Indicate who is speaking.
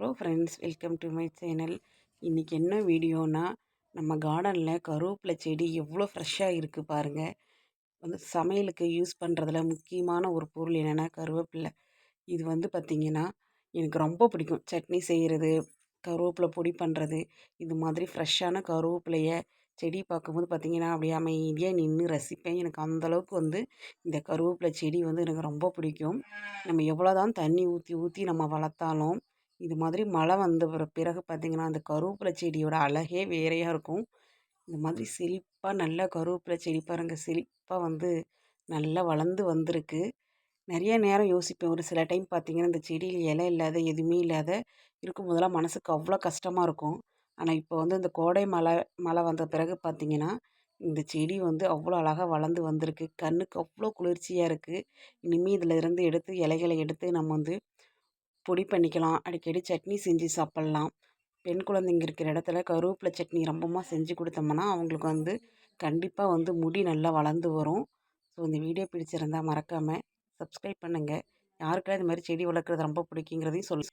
Speaker 1: Hello friends welcome to my channel. இன்றைக்கி என்ன வீடியோனா நம்ம கார்டனில் கருவேப்பிலை செடி எவ்வளோ ஃப்ரெஷ்ஷாக இருக்குது பாருங்கள் வந்து சமையலுக்கு யூஸ் பண்ணுறதுல முக்கியமான ஒரு பொருள் என்னென்னா கருவேப்பிலை. இது வந்து பார்த்திங்கன்னா எனக்கு ரொம்ப பிடிக்கும். சட்னி செய்கிறது கருவேப்பிலை பொடி பண்ணுறது இது மாதிரி ஃப்ரெஷ்ஷான கருவேப்பிலையை செடி பார்க்கும்போது பார்த்திங்கன்னா அப்படியே அமைதியாக நின்று ரசிப்பேன். எனக்கு அந்தளவுக்கு வந்து இந்த கருவேப்பிலை செடி வந்து எனக்கு ரொம்ப பிடிக்கும். நம்ம எவ்வளோ தான் தண்ணி ஊற்றி ஊற்றி நம்ம வளர்த்தாலும் இது மாதிரி மழை வந்த பிறகு பார்த்திங்கன்னா அந்த கருவேப்பிலை செடியோட அழகே வேறையாக இருக்கும். இந்த மாதிரி செழிப்பாக நல்லா கருவேப்பிலை செடி பாருங்கள் செழிப்பாக வந்து நல்லா வளர்ந்து வந்திருக்கு. நிறைய நேரம் யோசிப்பேன். ஒரு சில டைம் பார்த்திங்கன்னா இந்த செடியில் இலை இல்லாத எதுவுமே இல்லாத இருக்கும் போதெல்லாம் மனதுக்கு அவ்வளோ கஷ்டமாக இருக்கும். ஆனால் இப்போ வந்து இந்த கோடை மழை மழை வந்த பிறகு பார்த்திங்கன்னா இந்த செடி வந்து அவ்வளோ அழகாக வளர்ந்து வந்திருக்கு. கண்ணுக்கு அவ்வளோ குளிர்ச்சியாக இருக்குது இனிமேல் இதில் இருந்து எடுத்து இலைகளை எடுத்து நம்ம வந்து பொடி பண்ணிக்கலாம். அடிக்கடி சட்னி செஞ்சு சாப்பிட்லாம். பெண் குழந்தைங்க இருக்கிற இடத்துல கருவேப்பிலை சட்னி ரொம்பமாக செஞ்சு கொடுத்தோம்னா அவங்களுக்கு வந்து கண்டிப்பாக வந்து முடி நல்லா வளர்ந்து வரும். ஸோ இந்த வீடியோ பிடிச்சிருந்தால் மறக்காமல் சப்ஸ்கிரைப் பண்ணுங்கள் யாருக்கெல்லாம் இது மாதிரி செடி வளர்க்குறது ரொம்ப பிடிக்குங்கிறதையும் சொல்லு